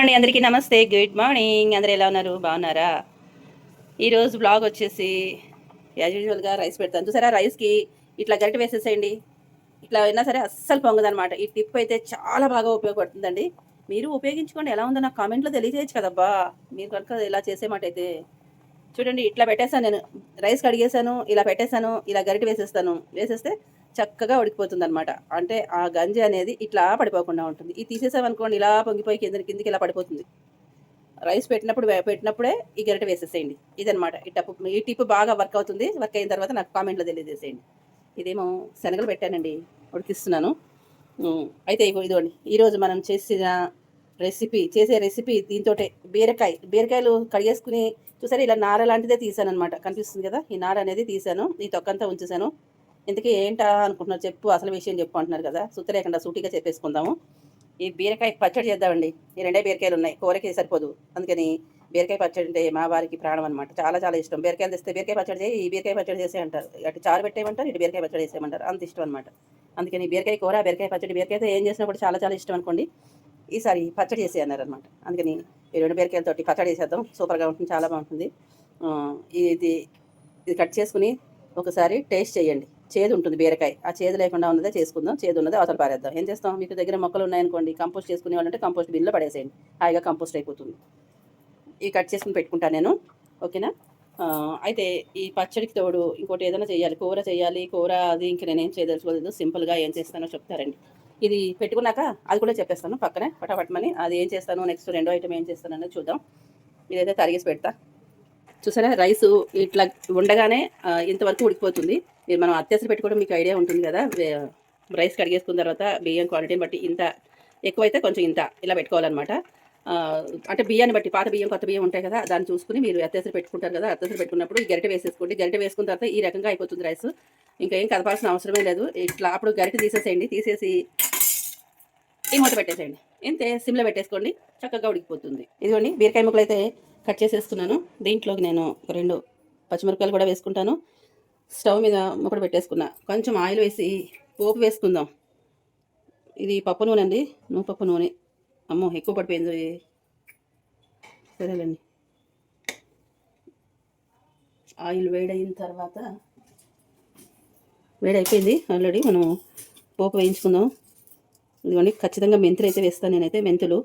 అండి అందరికీ నమస్తే గుడ్ మార్నింగ్ అందరు ఎలా ఉన్నారు? బాగున్నారా? ఈరోజు బ్లాగ్ వచ్చేసి యాజ్ యూజువల్గా రైస్ పెడతాను. చూసారా రైస్కి ఇట్లా గరిట వేసేసేయండి. ఇట్లా అయినా సరే అస్సలు పొంగదనమాట ఈ టిప్ అయితే చాలా బాగా ఉపయోగపడుతుందండి. మీరు ఉపయోగించుకోండి. ఎలా ఉందో నాకు కామెంట్లో తెలియజేయచ్చు కదబ్బా. మీరు కనుక ఇలా చేసే అయితే. చూడండి ఇట్లా పెట్టేస్తాను నేను. రైస్ కడిగేసాను ఇలా పెట్టేశాను ఇలా గరిట వేసేస్తాను. వేసేస్తే చక్కగా ఉడికిపోతుంది అనమాట అంటే ఆ గంజి అనేది ఇట్లా పడిపోకుండా ఉంటుంది. ఇది తీసేసామనుకోండి ఇలా పొంగిపోయి కింద కిందికి ఇలా పడిపోతుంది. రైస్ పెట్టినప్పుడు పెట్టినప్పుడే ఈ గరిటె వేసేసేయండి. ఇదనమాట ఈ టప్ ఈ టిప్ బాగా వర్క్ అవుతుంది. వర్క్ అయిన తర్వాత నాకు కామెంట్లో తెలియజేసేయండి. ఇదేమో శనగలు పెట్టానండి. ఉడికిస్తున్నాను. అయితే ఇగో ఇదిగోండి. ఈరోజు మనం చేసిన రెసిపీ చేసే రెసిపీ దీంతో బీరకాయ బీరకాయలు కడిగేసుకుని చూసారా ఇలా నార లాంటిదే తీసాను అనమాట కనిపిస్తుంది కదా ఈ నార అనేది తీసాను ఈ తొక్కంతా ఉంచేసాను. ఇంతకీ ఏంటా అనుకుంటున్నారు చెప్పు అసలు విషయం చెప్పు అంటున్నారు కదా. సుత్త లేకుండా సూటిగా చెప్పేసుకుందాము. ఈ బీరకాయ పచ్చడి చేద్దామండి. ఈ రెండే బీరకాయలు ఉన్నాయి కూరకి సరిపోదు. అందుకని బీరకాయ పచ్చడి అంటే మా వారికి ప్రాణం అనమాట చాలా చాలా ఇష్టం. బీరకాయలు తెస్తే బీరకాయ పచ్చడి చేయి ఈ బీరకాయ పచ్చడి చేసే అంటారు. అటు చారు పెట్టేయమంటారు ఇటు బీరకాయ పచ్చడి చేసేయమంటారు. అంత ఇష్టం అనమాట అందుకని బీరకాయ కూర బీరకాయ పచ్చడి బీరకాయతో ఏం చేసినప్పుడు చాలా చాలా ఇష్టం అనుకోండి. ఈసారి పచ్చడి చేసే అన్నారు అనమాట అందుకని ఈ రెండు బీరకాయలతోటి పచ్చడి చేసేద్దాం. సూపర్గా ఉంటుంది చాలా బాగుంటుంది. ఇది ఇది కట్ చేసుకుని ఒకసారి టేస్ట్ చేయండి. చేదు ఉంటుంది బీరకాయ. ఆ చేదు లేకుండా ఉన్నదే చేసుకుందాం. చేదు ఉన్నదే అవతల పారేద్దాం. ఏం చేస్తాం? మీకు దగ్గర మొక్కలు ఉన్నాయనుకోండి కంపోస్ట్ చేసుకునే వాళ్ళంటే కంపోస్ట్ బిన్లో పడేసేయండి. హాయిగా కంపోస్ట్ అయిపోతుంది. ఈ కట్ చేసుకుని పెట్టుకుంటాను నేను. ఓకేనా? అయితే ఈ పచ్చడికి తోడు ఇంకోటి ఏదైనా చేయాలి. కూర చేయాలి. కూర అది ఇంక నేనేం చేయదలుచుకోలేదు. సింపుల్గా ఏం చేస్తానో చెప్తారండి. ఇది పెట్టుకున్నాక అది కూడా చెప్పేస్తాను పక్కనే పటాపట్టమని అది ఏం చేస్తాను నెక్స్ట్ రెండో ఐటమ్ ఏం చేస్తాను అనేది చూద్దాం. ఇదైతే తరిగేసి పెడతా. చూసారా రైస్ ఇట్లా ఉండగానే ఇంతవరకు ఉడికిపోతుంది. మీరు మనం అత్యవసర పెట్టుకోవడం మీకు ఐడియా ఉంటుంది కదా రైస్ కడిగేసుకున్న తర్వాత బియ్యం క్వాలిటీని బట్టి ఇంత ఎక్కువైతే కొంచెం ఇంత ఇలా పెట్టుకోవాలన్నమాట. అంటే బియ్యాన్ని బట్టి పాత బియ్యం కొత్త బియ్యం ఉంటాయి కదా దాన్ని చూసుకుని మీరు అత్యవసర పెట్టుకుంటారు కదా అత్యవసర పెట్టుకున్నప్పుడు ఈ గరిటె వేసేసుకోండి. గరిటె వేసుకున్న తర్వాత ఈ రకంగా అయిపోతుంది రైస్. ఇంకా ఏం కదపాల్సిన అవసరమే లేదు. ఇట్లా అప్పుడు గరిటె తీసేసేయండి. తీసేసి ఈ మూత పెట్టేసేయండి. ఇంతే సిమ్లో పెట్టేసుకోండి. చక్కగా ఉడికిపోతుంది. ఇదిగోండి బీరకాయ ముక్కలు అయితే కట్ చేసేసుకున్నాను. దీంట్లోకి నేను ఒక రెండు పచ్చిమిరపకాయలు కూడా వేసుకుంటాను. స్టవ్ మీద ముక్కడు పెట్టేసుకున్నా. కొంచెం ఆయిల్ వేసి పోపు వేసుకుందాం. ఇది పప్పు నూనె అండి నువ్వు పప్పు నూనె. అమ్మో ఎక్కువ పడిపోయింది సరేలేండి. ఆయిల్ వేడైన తర్వాత వేడైపోయింది ఆల్రెడీ మనం పోపు వేయించుకుందాం. ఇదిగోండి ఖచ్చితంగా మెంతులు అయితే వేస్తాను నేనైతే మెంతులు.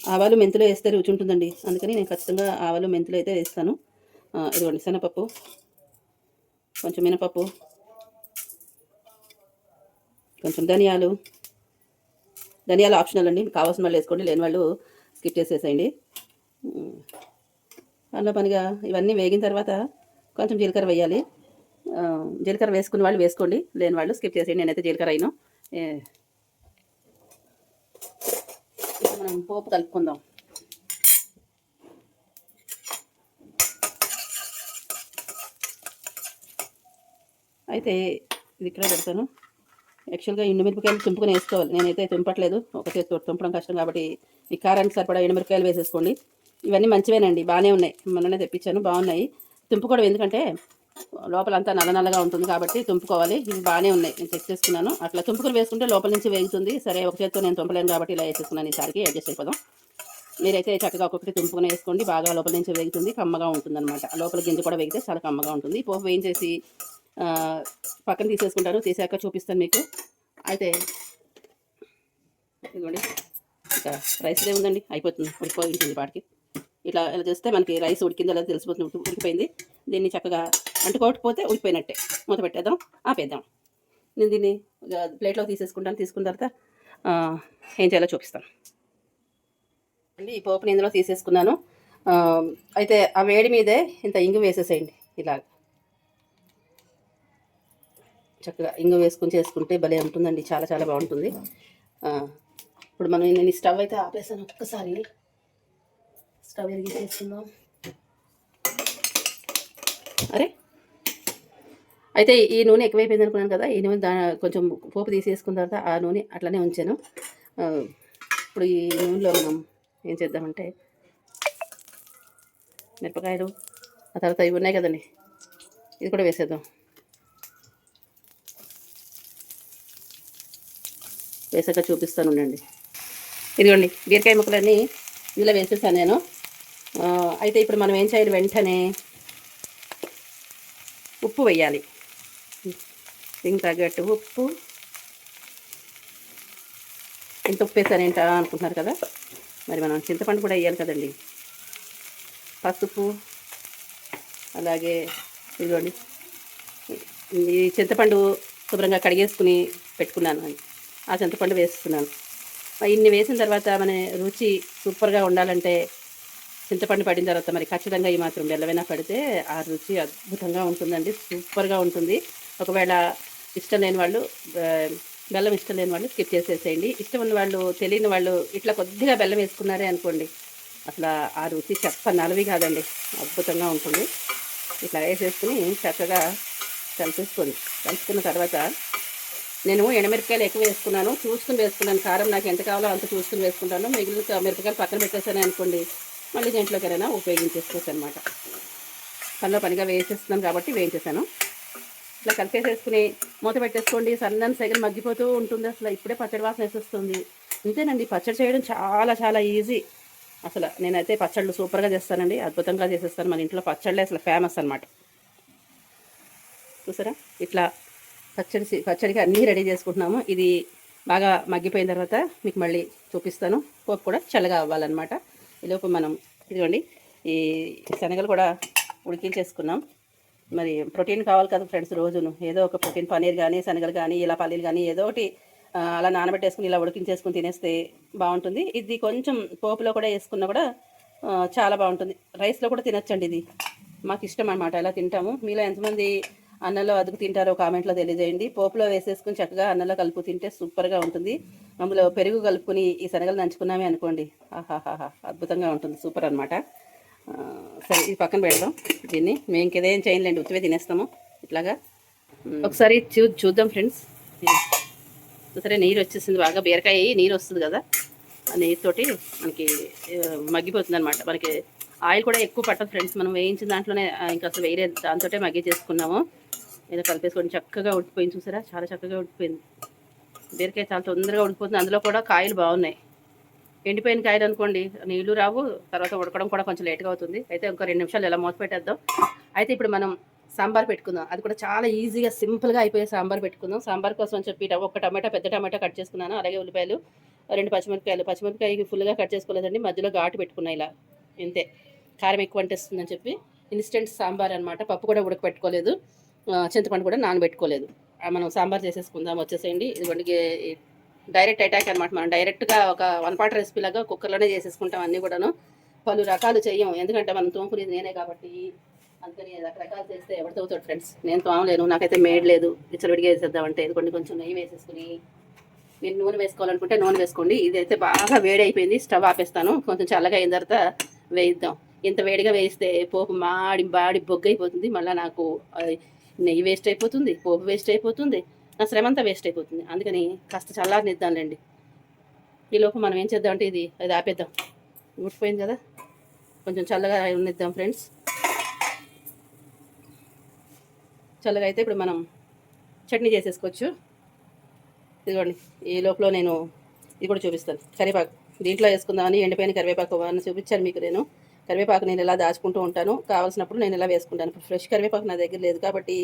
ఆవాలు మెంతులు వేస్తే రుచి ఉంటుందండి. అందుకని నేను ఖచ్చితంగా ఆవాలు మెంతులు అయితే వేస్తాను. ఇదిగోండి శనగపప్పు కొంచెం మినపప్పు. కొంచెం ధనియాలు ధనియాలు ఆప్షనల్ అండి. కావాల్సిన వాళ్ళు వేసుకోండి లేని వాళ్ళు స్కిప్ చేసేసేయండి. అందులో పనిగా ఇవన్నీ వేగిన తర్వాత కొంచెం జీలకర్ర వేయాలి. జీలకర్ర వేసుకున్న వాళ్ళు వేసుకోండి లేని వాళ్ళు స్కిప్ చేసేయండి. నేనైతే జీలకర్ర అయినా మనం పోపు కలుపుకుందాం. అయితే ఇది ఇక్కడ పెడతాను. యాక్చువల్గా ఎండుమిరపకాయలు తుంపుకొని వేసుకోవాలి. నేనైతే తుంపట్లేదు. ఒక చేతితో తుంపడం కష్టం కాబట్టి ఈ కారానికి సరిపడా ఎండుమిరపకాయలు వేసేసుకోండి. ఇవన్నీ మంచివేనండి. బాగానే ఉన్నాయి. మొన్ననే తెప్పించాను. బాగున్నాయి. తుంపుకోవడం ఎందుకంటే లోపల అంతా నల్ల నల్లగా ఉంటుంది కాబట్టి తుంపుకోవాలి. ఇవి బాగానే ఉన్నాయి. నేను చెక్ చేసుకున్నాను. అట్లా తుంపుకొని వేసుకుంటే లోపల నుంచి వేగుతుంది. సరే ఒక చేతితో నేను తుంపలేను కాబట్టి ఇలా వేసేసుకున్నాను ఈసారికి. అడ్జస్ట్ అయిపోదాం. మీరైతే చక్కగా ఒక్కొక్కటి తుంపుకొని వేసుకోండి. బాగా లోపల నుంచి వేగుతుంది. కమ్మగా ఉంటుంది అనమాట లోపల గింజ కూడా వేగితే చాలా కమ్మగా ఉంటుంది. పోపు వేయించేసి పక్కన తీసేసుకుంటారు. తీసాక చూపిస్తాను మీకు. అయితే ఇదిగోండి. ఇక రైస్ ఉందండి. అయిపోతుంది. ఉడికిపోయింది పాటికి ఇట్లా ఇలా చేస్తే మనకి రైస్ ఉడికిందో అలా తెలిసిపోతుంది ఉడికిపోయింది. దీన్ని చక్కగా అంటుకోకపోతే ఉడికిపోయినట్టే. మూత పెట్టేద్దాం. ఆపేద్దాం. నేను దీన్ని ప్లేట్లో తీసేసుకుంటాను. తీసుకున్న తర్వాత ఏం చేయాలో చూపిస్తాను. అండి ఈ పోపుని ఇందులో తీసేసుకున్నాను. అయితే ఆ వేడి మీదే ఇంత ఇంగు వేసేసేయండి. ఇలా చక్కగా ఇంగు వేసుకుని చేసుకుంటే భలే ఉంటుందండి. చాలా చాలా బాగుంటుంది. ఇప్పుడు మనం నేను స్టవ్ అయితే ఆపేసాను ఒక్కసారి. స్టవ్ వెలిగించేసుకుందాం అరే! అయితే ఈ నూనె ఎక్కువైపోయింది అనుకున్నాను కదా ఈ నూనె దా కొంచెం పోపు తీసేసుకున్న తర్వాత ఆ నూనె అట్లనే ఉంచాను. ఇప్పుడు ఈ నూనెలో మనం ఏం చేద్దామంటే మిరపకాయలు ఆ తర్వాత ఇవి ఉన్నాయి కదండి ఇది కూడా వేసేద్దాం. వేసాక చూపిస్తాను ఉండండి. ఇదిగోండి బీరకాయ ముక్కలన్నీ ఇందులో వేసేసాను నేను. అయితే ఇప్పుడు మనం ఏం చేయాలి వెంటనే? ఉప్పు వేయాలి. దీనికి తగ్గట్టు ఉప్పు. ఇంత ఉప్పు వేసానేంటా అనుకుంటున్నారు కదా? మరి మనం చింతపండు కూడా వేయాలి కదండి. పసుపు అలాగే ఇదిగోండి. ఈ చింతపండు శుభ్రంగా కడిగేసుకుని పెట్టుకున్నాను. అని ఆ చింతపండు వేస్తున్నాను ఇన్ని వేసిన తర్వాత మన రుచి సూపర్గా ఉండాలంటే చింతపండు పడిన తర్వాత మరి ఖచ్చితంగా ఈ మాత్రం బెల్లమైనా పడితే ఆ రుచి అద్భుతంగా ఉంటుందండి సూపర్గా ఉంటుంది. ఒకవేళ ఇష్టం లేని వాళ్ళు బెల్లం ఇష్టం లేని వాళ్ళు స్కిప్ చేసేసేయండి. ఇష్టం ఉన్న వాళ్ళు తెలియని వాళ్ళు ఇట్లా కొద్దిగా బెల్లం వేసుకున్నారే అనుకోండి అసలు ఆ రుచి చెప్ప నలవి కాదండి అద్భుతంగా ఉంటుంది. ఇట్లా వేసేసుకుని చక్కగా కలిపేసుకోండి. కలుపుకున్న తర్వాత నేను ఎండమిరపకాయలు ఎక్కువ వేసుకున్నాను. చూసుకుని వేసుకున్నాను. కారం నాకు ఎంత కావాలో అంత చూసుకుని వేసుకుంటాను. మిగిలిన మిరపకాయలు పక్కన పెట్టేసాను అనుకోండి మళ్ళీ దీంట్లోకైనా ఉపయోగించేసుకోవచ్చు అనమాట పనిలో పనిగా వేసేస్తున్నాను కాబట్టి వేయించేసాను ఇట్లా కలిపేసేసుకుని మూత పెట్టేసుకోండి. సన్నని సగం మగ్గిపోతూ ఉంటుంది అసలు. ఇప్పుడే పచ్చడి వాసన వేసేస్తుంది. అంతేనండి పచ్చడి చేయడం చాలా చాలా ఈజీ. అసలు నేనైతే పచ్చళ్ళు సూపర్గా చేస్తానండి. అద్భుతంగా చేసేస్తాను. మన ఇంట్లో పచ్చళ్ళే అసలు ఫేమస్ అనమాట చూసారా? ఇట్లా పచ్చడి సి- పచ్చడికి అన్నీ రెడీ చేసుకుంటున్నాము. ఇది బాగా మగ్గిపోయిన తర్వాత మీకు మళ్ళీ చూపిస్తాను. పోపు కూడా చల్లగా అవ్వాలన్నమాట. ఈలోపు మనం ఇదిగోండి ఈ శనగలు కూడా ఉడికించేసుకున్నాం. మరి ప్రోటీన్ కావాలి కదా ఫ్రెండ్స్ రోజును. ఏదో ఒక ప్రోటీన్ పనీర్ కానీ శనగలు కానీ ఇలా పల్లీలు కానీ ఏదో ఒకటి అలా నానబెట్టేసుకుని ఇలా ఉడికించేసుకుని తినేస్తే బాగుంటుంది. ఇది కొంచెం పోపులో కూడా వేసుకున్నా కూడా చాలా బాగుంటుంది. రైస్లో కూడా తినొచ్చండి ఇది. మాకు ఇష్టం అనమాట ఇలా తింటాము. మీలో ఎంతమంది అన్నంలో అదుకు తింటారో కామెంట్లో తెలియజేయండి. పోపులో వేసేసుకుని చక్కగా అన్నంలో కలుపు తింటే సూపర్గా ఉంటుంది. అందులో పెరుగు కలుపుకొని ఈ శనగలు నంచుకున్నామే అనుకోండి. ఆహాహాహా అద్భుతంగా ఉంటుంది. సూపర్ అనమాట సరే ఇది పక్కన పెడదాం. దీన్ని మేము ఇంకేదేం చేయలేండి ఉత్తివే తినేస్తాము. ఇట్లాగా ఒకసారి చూ చూద్దాం ఫ్రెండ్స్. సరే నీరు వచ్చేసింది బాగా. బీరకాయ నీరు వస్తుంది కదా. ఆ నీరుతోటి మనకి మగ్గిపోతుంది అనమాట మనకి ఆయిల్ కూడా ఎక్కువ పట్టదు ఫ్రెండ్స్. మనం వేయించిన దాంట్లోనే ఇంకా అసలు వేరే దాంతోటే మగ్గి చేసుకున్నాము. ఏదో కలిపేసుకొని చక్కగా ఉడికిపోయింది చూసారా? చాలా చక్కగా ఉడికిపోయింది బీరకాయ చాలా తొందరగా ఉడికిపోతుంది అందులో కూడా కాయలు బాగున్నాయి. ఎండిపోయిన కాయలు అనుకోండి నీళ్ళు రావు తర్వాత ఉడకడం కూడా కొంచెం లేట్గా అవుతుంది. అయితే ఇంకో రెండు నిమిషాలు ఇలా మూత పెట్టేద్దాం. అయితే ఇప్పుడు మనం సాంబార్ పెట్టుకుందాం. అది కూడా చాలా ఈజీగా సింపుల్గా అయిపోయే సాంబార్ పెట్టుకుందాం. సాంబార్ కోసం అని చెప్పి ఒక టమాటా పెద్ద టమాటా కట్ చేసుకున్నాను. అలాగే ఉల్లిపాయలు రెండు పచ్చిమిరపకాయలు. పచ్చిమిరపకాయ ఫుల్గా కట్ చేసుకోలేదండి. మధ్యలో ఘాటు పెట్టుకున్నా ఇలా. ఇంతే. కారం ఎక్కువ అంటేస్తుందని చెప్పి ఇన్స్టెంట్ సాంబార్ అనమాట పప్పు కూడా ఉడకపెట్టుకోలేదు. చింతపండు కూడా నానబెట్టుకోలేదు. మనం సాంబార్ చేసేసుకుందాం వచ్చేసేయండి. ఇదిగోండి డైరెక్ట్ అటాక్ అనమాట మనం డైరెక్ట్గా ఒక వన్ పాట్ రెసిపీ లాగా కుక్కర్లోనే చేసేసుకుంటాం అన్నీ కూడాను. పలు రకాలు చేయం ఎందుకంటే మనం తోముకునేది నేనే కాబట్టి అందుకని రకరకాలు చేస్తే ఎవరు తవ్వుతాడు ఫ్రెండ్స్? నేను తోమలేను నాకైతే మేడ్ లేదు. విచ్చలవిడిగా వేసేద్దామంటే ఇదిగోండి కొంచెం నెయ్యి వేసేసుకుని మీరు నూనె వేసుకోవాలనుకుంటే నూనె వేసుకోండి. ఇదైతే బాగా వేడి అయిపోయింది స్టవ్ ఆపేస్తాను. కొంచెం చల్లగా అయిన తర్వాత వేయిద్దాం. ఇంత వేడిగా వేయిస్తే పోపు మాడి బాడి బొగ్గైపోతుంది. మళ్ళీ నాకు నెయ్యి వేస్ట్ అయిపోతుంది పోపు వేస్ట్ అయిపోతుంది నా శ్రమ అంతా వేస్ట్ అయిపోతుంది. అందుకని కాస్త చల్లారనిద్దాంలేండి. ఈలోపు మనం ఏం చేద్దాం అంటే ఇది అది ఆపేద్దాం. ఉడిపోయింది కదా? కొంచెం చల్లగా ఉన్నిద్దాం ఫ్రెండ్స్. చల్లగా అయితే ఇప్పుడు మనం చట్నీ చేసేసుకోవచ్చు. ఇదిగోండి ఈ లోపల నేను ఇది కూడా చూపిస్తాను. కరివేపాకు. దీంట్లో వేసుకుందామని ఎండిపోయిన కరివేపాకు అని చూపించాను మీకు నేను. కరివేపాకు నేను ఇలా దాచుకుంటూ ఉంటాను. కావాల్సినప్పుడు నేను ఇలా వేసుకుంటాను. ఇప్పుడు ఫ్రెష్ కరివేపాకు నా దగ్గర లేదు కాబట్టి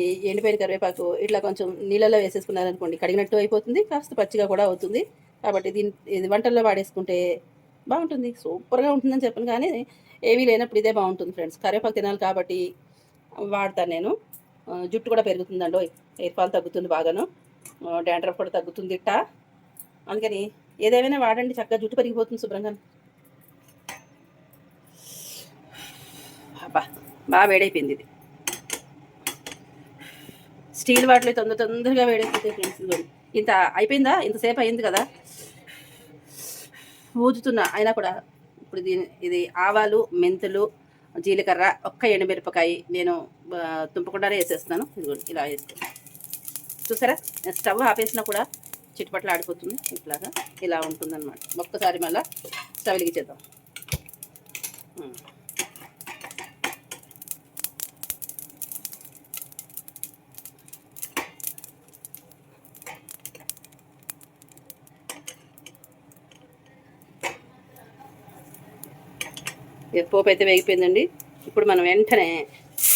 ఈ ఎండిపోయిన కరివేపాకు ఇట్లా కొంచెం నీళ్ళలో వేసేసుకున్నారనుకోండి కడిగినట్టు అయిపోతుంది కాస్త పచ్చిగా కూడా అవుతుంది. కాబట్టి దీని ఇది వంటల్లో వాడేసుకుంటే బాగుంటుంది. సూపర్గా ఉంటుందని చెప్పను కానీ ఏమీ లేనప్పుడు ఇదే బాగుంటుంది ఫ్రెండ్స్. కరివేపాకు తినాలి కాబట్టి వాడతాను నేను. జుట్టు కూడా పెరుగుతుందండి. హెయిర్ ఫాల్ తగ్గుతుంది బాగాను. డాండ్రఫ్ కూడా తగ్గుతుంది ఇట్ట. అందుకని ఏదేమైనా వాడండి చక్కగా జుట్టు పెరిగిపోతుంది శుభ్రంగా అబ్బా బాగా వేడైపోయింది ఇది. స్టీల్ వాటిలో తొందర తొందరగా వేడైపోతాయి ఫ్రెండ్స్ ఇంత అయిపోయిందా? ఇంతసేపు అయింది కదా. ఊదుతున్నా అయినా కూడా ఇప్పుడు దీని ఇది ఆవాలు మెంతులు జీలకర్ర ఒక్క ఎండుమిరపకాయ నేను తుంపకుండానే వేసేస్తాను ఇదిగోండి ఇలా వేస్తాను చూసారా? నేను స్టవ్ ఆపేసినా కూడా చిట్టుపట్ల ఆడిపోతుంది ఇట్లాగా ఇలా ఉంటుందన్నమాట. ఒక్కసారి మళ్ళీ స్టవ్ వెలిగించేద్దాం. పోపు అయితే వేగిపోయిందండి. ఇప్పుడు మనం వెంటనే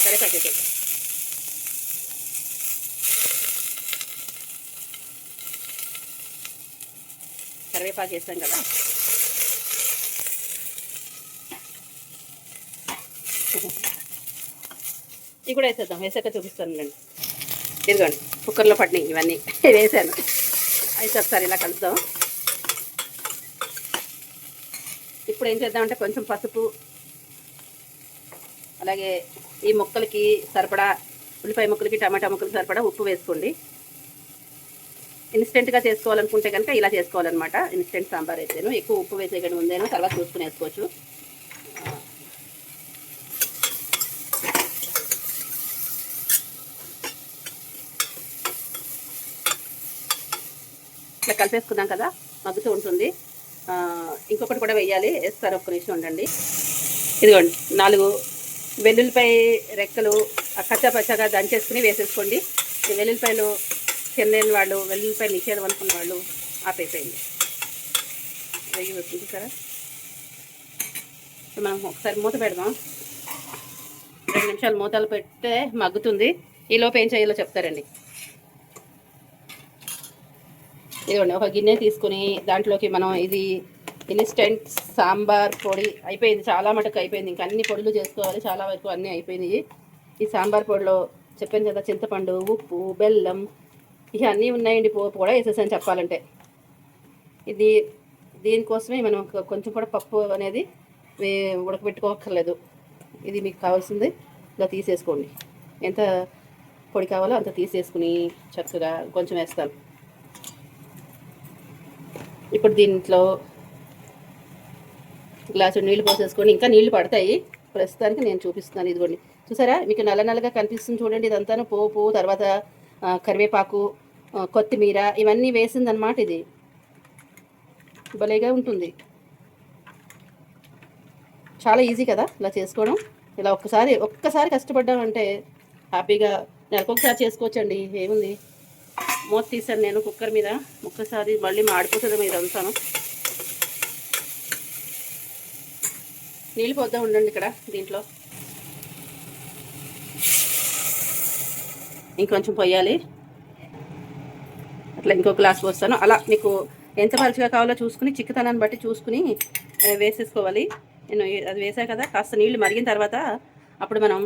కరివేపాకు వేసేద్దాం కరివేపాకు వేస్తాం కదా. ఇవి కూడా వేసేద్దాం. వేసాక చూపిస్తాను అండి ఇదిగోండి కుక్కర్లో పడినాయి ఇవన్నీ. వేసాను. అయితే ఒకసారి ఇలా కలుద్దాం. ఇప్పుడు ఏం చేద్దామంటే కొంచెం పసుపు అలాగే ఈ ముక్కలకి సరిపడా ఉల్లిపాయ ముక్కలకి టమాటా ముక్కలకి సరిపడా ఉప్పు వేసుకోండి. ఇన్స్టెంట్గా చేసుకోవాలనుకుంటే కనుక ఇలా చేసుకోవాలన్నమాట. ఇన్స్టెంట్ సాంబార్ అయితేను ఎక్కువ ఉప్పు వేసేయడం ఉందేను తర్వాత చూసుకుని వేసుకోవచ్చు. ఇట్లా కలిపేసుకున్నాం కదా మగ్గుతూ ఉంటుంది. ఇంకొకటి కూడా వేయాలి. వేస్తారు ఒక్క నిమిషం ఉండండి. ఇదిగోండి నాలుగు వెల్లుల్లిపాయ రెక్కలు ఆ కచ్చా పచ్చగా దంచేసుకుని వేసేసుకోండి. వెల్లుల్లిపాయలు తినలేని వాళ్ళు వెల్లుల్లిపాయలు నిషేధం అనుకున్న వాళ్ళు ఆపేసేయండి. వెయ్యి వచ్చింది సరే మనం ఒకసారి మూత పెడదాం. రెండు నిమిషాలు మూతలు పెడితే మగ్గుతుంది. ఈ ఏం చేయాలో చెప్తారండి. ఇదిగోండి ఒక గిన్నె తీసుకుని దాంట్లోకి మనం ఇది ఇన్స్టెంట్ సాంబార్ పొడి అయిపోయింది. చాలా మటుకు అయిపోయింది. ఇంకా అన్ని పొడులు చేసుకోవాలి. చాలా వరకు అన్నీ అయిపోయినాయి. ఈ సాంబార్ పొడిలో చెప్పాను కదా చింతపండు ఉప్పు బెల్లం ఇక అన్నీ ఉన్నాయండి. పోపు కూడా వేసేసాను చెప్పాలంటే. ఇది దీనికోసమే మనం కొంచెం కూడా పప్పు అనేది వే- ఉడకబెట్టుకోక్కర్లేదు. ఇది మీకు కావాల్సింది. ఇలా తీసేసుకోండి. ఎంత పొడి కావాలో అంత తీసేసుకుని చక్కగా కొంచెం వేస్తాను. ఇప్పుడు దీంట్లో గ్లాసు నీళ్ళు పోసేసుకొని ఇంకా నీళ్ళు పడతాయి. ప్రస్తుతానికి నేను చూపిస్తున్నాను ఇదిగోండి. చూసారా? మీకు నల్ల నల్లగా కనిపిస్తుంది చూడండి. ఇదంతా పోపు తర్వాత కరివేపాకు కొత్తిమీర ఇవన్నీ వేసిందనమాట ఇది. భలేగా ఉంటుంది. చాలా ఈజీ కదా ఇలా చేసుకోవడం. ఇలా ఒక్కసారి ఒక్కసారి కష్టపడ్డామంటే హ్యాపీగా నెలకొకసారి చేసుకోవచ్చండి. ఏముంది? మూత తీసాను నేను కుక్కర్ మీద. ఒక్కసారి మళ్ళీ మాడిపోతుంది మీద అంతాను నీళ్ళు పోద్దాం ఉండండి ఇక్కడ దీంట్లో. ఇంకొంచెం పోయాలి. అట్లా ఇంకో గ్లాస్ పోస్తాను. అలా మీకు ఎంత పలుచగా కావాలో చూసుకుని చిక్కతనాన్ని బట్టి చూసుకుని వేసేసుకోవాలి. నేను అది వేసా కదా కాస్త నీళ్ళు మరిగిన తర్వాత అప్పుడు మనం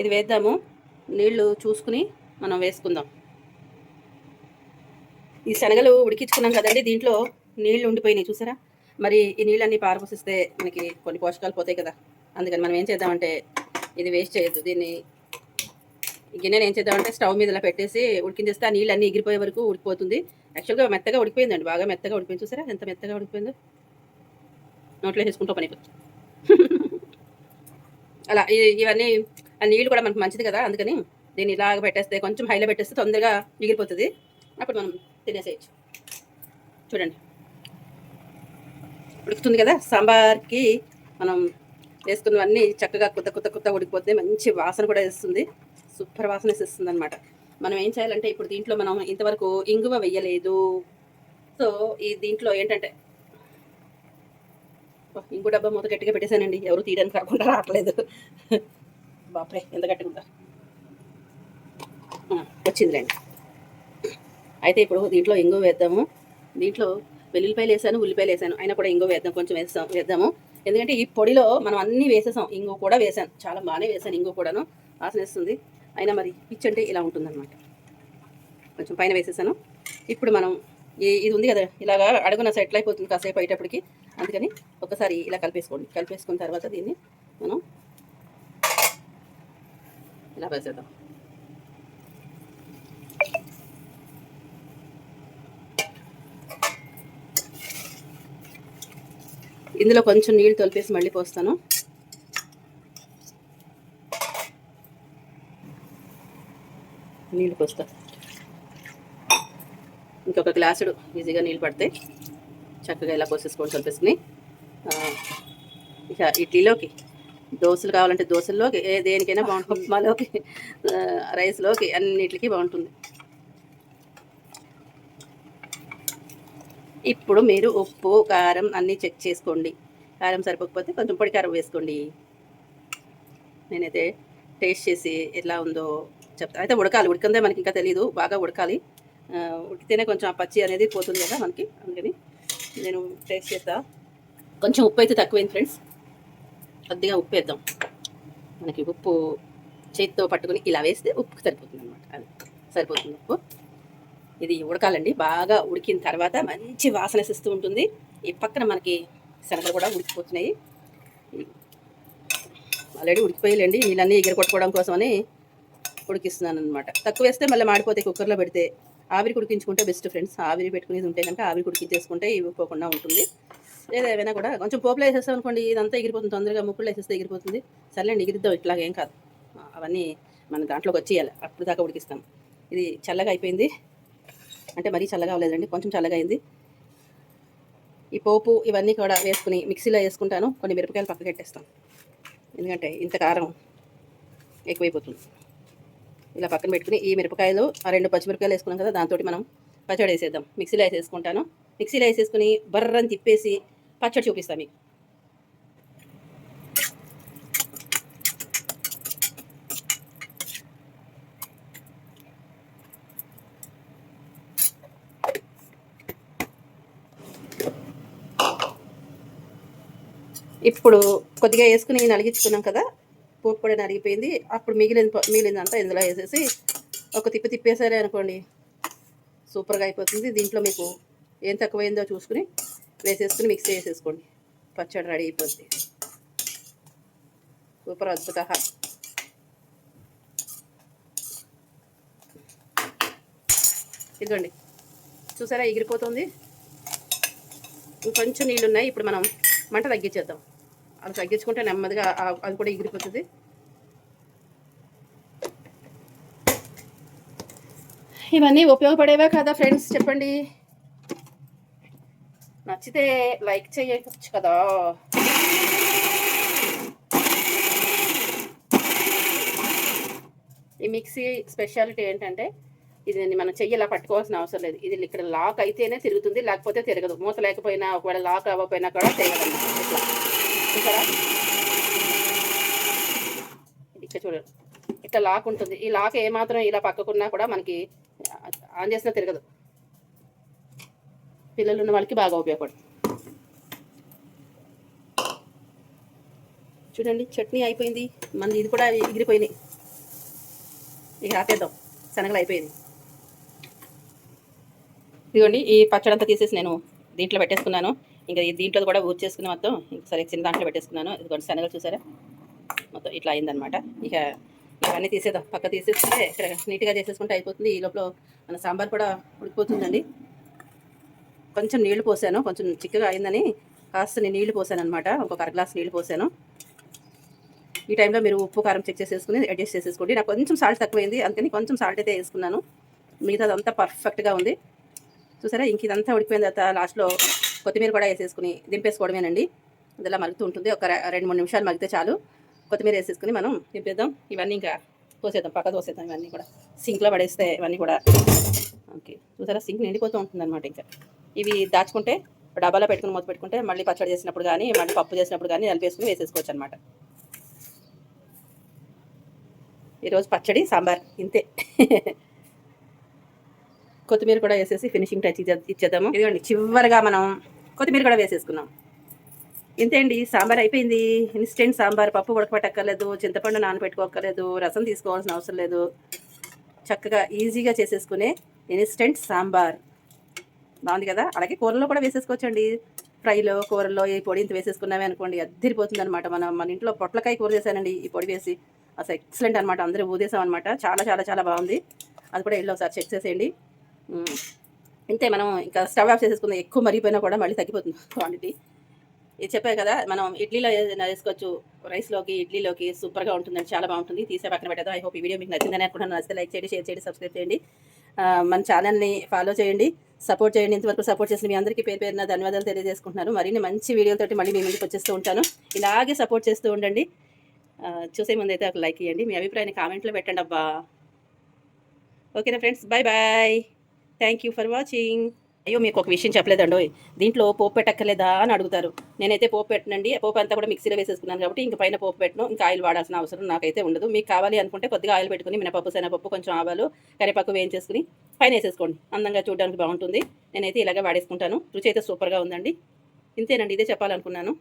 ఇది వేద్దాము. నీళ్ళు చూసుకుని మనం వేసుకుందాం. ఈ శనగలు ఉడికించుకున్నాం కదండి దీంట్లో నీళ్ళు ఉండిపోయినాయి చూసారా? మరి ఈ నీళ్ళన్నీ పారపోసిస్తే మనకి కొన్ని పోషకాలు పోతాయి కదా. అందుకని మనం ఏం చేద్దామంటే ఇది వేస్ట్ చేయొద్దు. దీన్ని గిన్నెను ఏం చేద్దామంటే స్టవ్ మీద ఇలా పెట్టేసి ఉడికించేస్తే ఆ నీళ్ళు అన్నీ ఎగిరిపోయే వరకు ఉడికిపోతుంది. యాక్చువల్గా మెత్తగా ఉడికిపోయిందండి. బాగా మెత్తగా ఉడికిపోయింది. చూసారా? ఎంత మెత్తగా ఉడికిపోయిందో? నోట్లో వేసుకుంటూ పని అలా ఇవన్నీ ఆ నీళ్ళు కూడా మనకు మంచిది కదా. అందుకని దీన్ని ఇలాగ పెట్టేస్తే కొంచెం హైలో పెట్టేస్తే తొందరగా మిగిలిపోతుంది అప్పుడు మనం తినేసేయచ్చు. చూడండి. ఉడుకుతుంది కదా? సాంబార్కి మనం వేసుకున్నవన్నీ చక్కగా కొత్త కొత్త కొత్త ఉడికిపోతే మంచి వాసన కూడా వేస్తుంది. సూపర్ వాసన వేసేస్తుంది అనమాట మనం ఏం చేయాలంటే ఇప్పుడు దీంట్లో మనం ఇంతవరకు ఇంగువ వెయ్యలేదు సో ఈ దీంట్లో ఏంటంటే ఇంగు ఇంకో డబ్బా మూత గట్టిగా పెట్టేశానండి. ఎవరు తీయడానికి రాకుండా రావట్లేదు. బాప్రే ఎంత గట్టిగా ఉందా. వచ్చిందిలేండి. అయితే ఇప్పుడు దీంట్లో ఇంగువ వేద్దాము. దీంట్లో వెల్లుల్లిపాయలు వేసాను ఉల్లిపాయలు వేసాను. అయినా కూడా ఇంగో వేద్దాం కొంచెం వేస్తాం వేద్దాము. ఎందుకంటే ఈ పొడిలో మనం అన్నీ వేసేసాం ఇంగువ కూడా వేసాను. చాలా బాగానే వేసాను ఇంగువ కూడాను. వాసన వేస్తుంది. అయినా మరి పిచ్ అంటే ఇలా ఉంటుందన్నమాట. కొంచెం పైన వేసేసాను. ఇప్పుడు మనం ఈ- ఇది ఉంది కదా ఇలాగా అడుగున సెటిల్ అయిపోతుంది కాసేపు అయ్యేటప్పటికి. అందుకని ఒకసారి ఇలా కలిపేసుకోండి. కలిపేసుకున్న తర్వాత దీన్ని మనం ఇలా వేసేద్దాం. ఇందులో కొంచెం నీళ్ళు తొలిపేసి మళ్ళీ పోస్తాను. నీళ్ళు పోస్తా. ఇంకొక గ్లాసుడు ఈజీగా నీళ్ళు పడతాయి చక్కగా ఇలా పోసేసుకొని తొలిపేసుకుని ఇక ఇడ్లీలోకి దోశలు కావాలంటే దోశల్లోకి ఏ దేనికైనా బాగుంటుంది ఉప్మాలోకి రైస్లోకి అన్నిటికీ బాగుంటుంది. ఇప్పుడు మీరు ఉప్పు కారం అన్నీ చెక్ చేసుకోండి. కారం సరిపోకపోతే కొంచెం పొడి కారం వేసుకోండి. నేనైతే టేస్ట్ చేసి ఎలా ఉందో చెప్తా. అయితే ఉడకాలి. ఉడికిందే మనకి ఇంకా తెలియదు బాగా ఉడకాలి. ఉడికితేనే కొంచెం ఆ పచ్చి అనేది పోతుంది కదా మనకి. అందుకని నేను టేస్ట్ చేస్తా. కొంచెం ఉప్పు అయితే తక్కువైంది ఫ్రెండ్స్. కొద్దిగా ఉప్పు వేద్దాం. మనకి ఉప్పు చేతితో పట్టుకుని ఇలా వేస్తే ఉప్పు సరిపోతుంది అనమాట అది సరిపోతుంది ఉప్పు. ఇది ఉడకాలండి. బాగా ఉడికిన తర్వాత మంచి వాసన ఇస్తూ ఉంటుంది. ఈ పక్కన మనకి శనగలు కూడా ఉడికిపోతున్నాయి. ఆల్రెడీ ఉడికిపోయాలండి నీళ్ళన్నీ ఎగిరి కొట్టుకోవడం కోసమని ఉడికిస్తున్నాను అనమాట తక్కువ వేస్తే మళ్ళీ మాడిపోతే కుక్కర్లో పెడితే. ఆవిరి ఉడికించుకుంటే బెస్ట్ ఫ్రెండ్స్. ఆవిరి పెట్టుకునేది ఉంటే కనుక ఆవిరి ఉడికించేసుకుంటే ఇవ్వకుండా ఉంటుంది. లేదా ఏమైనా కూడా కొంచెం పోపులో వేసేస్తాం అనుకోండి ఇదంతా ఎగిరిపోతుంది. తొందరగా ముక్కులు వేసేస్తే ఎగిరిపోతుంది. సర్లేండి ఎగిరిద్దాం. ఇట్లాగేం కాదు. అవన్నీ మన దాంట్లోకి వచ్చేయాలి. అప్పుడు దాకా ఉడికిస్తాం. ఇది చల్లగా అయిపోయింది. అంటే మరీ చల్లగా అవ్వలేదండి కొంచెం చల్లగా అయింది. ఈ పోపు ఇవన్నీ కూడా వేసుకుని మిక్సీలో వేసుకుంటాను కొన్ని మిరపకాయలు పక్కకి పెట్టేస్తాను ఎందుకంటే ఇంత కారం ఎక్కువైపోతుంది. ఇలా పక్కన పెట్టుకుని ఈ మిరపకాయలు ఆ రెండు పచ్చిమిరపకాయలు వేసుకున్నాం కదా దాంతో మనం పచ్చడి వేసేద్దాం. మిక్సీలో వేసేసుకుంటాను. మిక్సీలో వేసేసుకుని బర్రని తిప్పేసి పచ్చడి చూపిస్తాను మీకు. ఇప్పుడు కొద్దిగా వేసుకుని నలిగించుకున్నాం కదా పోపు కూడా నలిగిపోయింది. అప్పుడు మిగిలిన ప- మిగిలిందంతా ఇందులో వేసేసి ఒక తిప్పి తిప్పేసారే అనుకోండి సూపర్గా అయిపోతుంది. దీంట్లో మీకు ఏం తక్కువైందో చూసుకుని వేసేసుకుని మిక్సీ వేసేసుకోండి పచ్చడి రెడీ అయిపోతుంది సూపర్ అద్భుత ఇదిగోండి. చూసారా ఎగిరిపోతుంది. ఇంకొంచెం నీళ్ళు ఉన్నాయి ఇప్పుడు మనం మంట తగ్గించేద్దాం. అది తగ్గించుకుంటే నెమ్మదిగా అది కూడా ఎగిరిపోతుంది. ఇవన్నీ ఉపయోగపడేవే కదా ఫ్రెండ్స్ చెప్పండి. నచ్చితే లైక్ చేయవచ్చు కదా. ఈ మిక్సీ స్పెషాలిటీ ఏంటంటే ఇది మనం చెయ్యి ఇలా పట్టుకోవాల్సిన అవసరం లేదు. ఇది ఇక్కడ లాక్ అయితేనే తిరుగుతుంది లేకపోతే తిరగదు. మూత లేకపోయినా ఒకవేళ లాక్ అవ్వకపోయినా కూడా తిరగదు చూసారా? ఇక్కడ చూడండి ఇట్లా లాక్ ఉంటుంది. ఈ లాక్ ఏమాత్రం ఇలా పక్కకున్నా కూడా మనకి ఆన్ చేసినా తిరగదు. పిల్లలు ఉన్న వాళ్ళకి బాగా ఉపయోగపడుతుంది. చూడండి చట్నీ అయిపోయింది. మనది ఇది కూడా ఎగిరిపోయినాయి. ఇక ఆపేద్దాం శనగలు అయిపోయింది. ఇదిగోండి ఈ పచ్చడి అంతా తీసేసి నేను దీంట్లో పెట్టేసుకున్నాను. ఇంకా దీంట్లో కూడా ఊరి చేసుకుని మొత్తం సరే చిన్న దాంట్లో పెట్టేసుకున్నాను. ఇదిగోండి శనగలు చూసారా? మొత్తం ఇట్లా అయిందనమాట ఇక ఇవన్నీ తీసేద్దాం. పక్క తీసేసుకుంటే ఇక్కడ నీట్గా చేసేసుకుంటే అయిపోతుంది. ఈ లోపల మన సాంబార్ కూడా ఉడికిపోతుందండి. కొంచెం నీళ్ళు పోసాను. కొంచెం చిక్కగా అయిందని కాస్త నేను నీళ్ళు పోసాను అనమాట ఒక అర గ్లాస్ నీళ్ళు పోసాను. ఈ టైంలో మీరు ఉప్పు కారం చెక్ చేసేసుకుని అడ్జస్ట్ చేసేసుకోండి. నాకు కొంచెం సాల్ట్ తక్కువైంది. అందుకని కొంచెం సాల్ట్ అయితే వేసుకున్నాను. మిగతాదంతా పర్ఫెక్ట్గా ఉంది. చూసారా? ఇంక ఇదంతా ఉడికిపోయిన తర్వాత లాస్ట్లో కొత్తిమీర కూడా వేసేసుకుని దింపేసుకోవడమేనండి. అందులో మరుగుతూ ఉంటుంది. ఒక రెండు మూడు నిమిషాలు మరిగితే చాలు. కొత్తిమీర వేసేసుకుని మనం దింపేద్దాం. ఇవన్నీ ఇంకా పోసేద్దాం పక్క తోసేద్దాం. ఇవన్నీ కూడా సింక్లో పడేస్తే ఇవన్నీ కూడా. ఓకే. చూసారా? సింక్ నిండిపోతూ ఉంటుందన్నమాట ఇంకా. ఇవి దాచుకుంటే డబ్బాలో పెట్టుకుని మూత పెట్టుకుంటే మళ్ళీ పచ్చడి చేసినప్పుడు కానీ మళ్ళీ పప్పు చేసినప్పుడు కానీ నలిపేసుకుని వేసేసుకోవచ్చు అనమాట ఈరోజు పచ్చడి సాంబార్. ఇంతే. కొత్తిమీర కూడా వేసేసి ఫినిషింగ్ టచ్ ఇచ్చేద్దాము. ఇదిగోండి. చివరిగా మనం కొత్తిమీర కూడా వేసేసుకున్నాం. ఇంతే అండి సాంబార్ అయిపోయింది. ఇన్స్టెంట్ సాంబార్. పప్పు ఉడకపెట్టక్కర్లేదు చింతపండు నానబెట్టుకోక్కర్లేదు రసం తీసుకోవాల్సిన అవసరం లేదు. చక్కగా ఈజీగా చేసేసుకునే ఇన్స్టెంట్ సాంబార్. బాగుంది కదా? అలాగే కూరలో కూడా వేసేసుకోవచ్చండి. ఫ్రైలో కూరల్లో ఈ పొడి ఇంత వేసేసుకున్నామే అనుకోండి అద్దరిపోతుంది అనమాట మనం మన ఇంట్లో పొట్లకాయ కూర చేశానండి ఈ పొడి వేసి. అసలు ఎక్సలెంట్ అనమాట అందరూ ఊదేసాం అనమాట చాలా చాలా చాలా బాగుంది. అది కూడా వెళ్ళి ఒకసారి చెక్ చేసేయండి. ఇంతే మనం ఇంకా స్టవ్ ఆఫ్ చేసేసుకుందాం. ఎక్కువ మరిగిపోయినా కూడా మళ్ళీ తగ్గిపోతుంది క్వాంటిటీ ఇది చెప్పాయి కదా మనం ఇడ్లీలో ఏదైనా వేసుకోవచ్చు. రైస్లోకి ఇడ్లీలోకి సూపర్గా ఉంటుందండి చాలా బాగుంటుంది. తీసే పక్కన పెట్టదు ఐ హోప్ ఈ వీడియో మీకు నచ్చిందని అనుకుంటున్నాను. నచ్చితే లైక్ చేయండి షేర్ చేయండి సబ్స్క్రైబ్ చేయండి. మన ఛానల్ని ఫాలో చేయండి సపోర్ట్ చేయండి. ఇంతవరకు సపోర్ట్ చేసిన మీ అందరికీ పేరు పేరున ధన్యవాదాలు తెలియజేసుకుంటున్నాను. మరిన్ని మంచి వీడియోలతోటి మళ్ళీ మీ ముందుకు వచ్చేస్తూ ఉంటాను. ఇలాగే సపోర్ట్ చేస్తూ ఉండండి. చూసే ముందు అయితే ఒక లైక్ ఇవ్వండి మీ అభిప్రాయాన్ని కామెంట్లో పెట్టండి అబ్బా. ఓకేనా friends bye bye thank you for watching అయ్యో మీకు ఒక విషయం చెప్పలేదండో దీంట్లో పోపు పెట్టక్కర్లేదా అని అడుగుతారు. నేనైతే పోపు పెట్టనండి. పోపు అంతా కూడా మిక్సీలో వేసేసుకున్నాను కాబట్టి ఇంక పైన పోపు పెట్టను. ఇంకా ఆయిల్ వాడాల్సిన అవసరం నాకైతే ఉండదు. మీకు కావాలి అనుకుంటే కొద్దిగా ఆయిల్ పెట్టుకుని మినపప్పు శనగపప్పు కొంచెం ఆవాలు కరివేపాకు వేయించేసుకుని పైన వేసేసుకోండి. అందంగా చూడడానికి బాగుంటుంది. నేనైతే ఇలాగే వాడేసుకుంటాను. రుచి అయితే సూపర్గా ఉందండి. ఇంతేనండి. ఇదే చెప్పాలనుకున్నాను.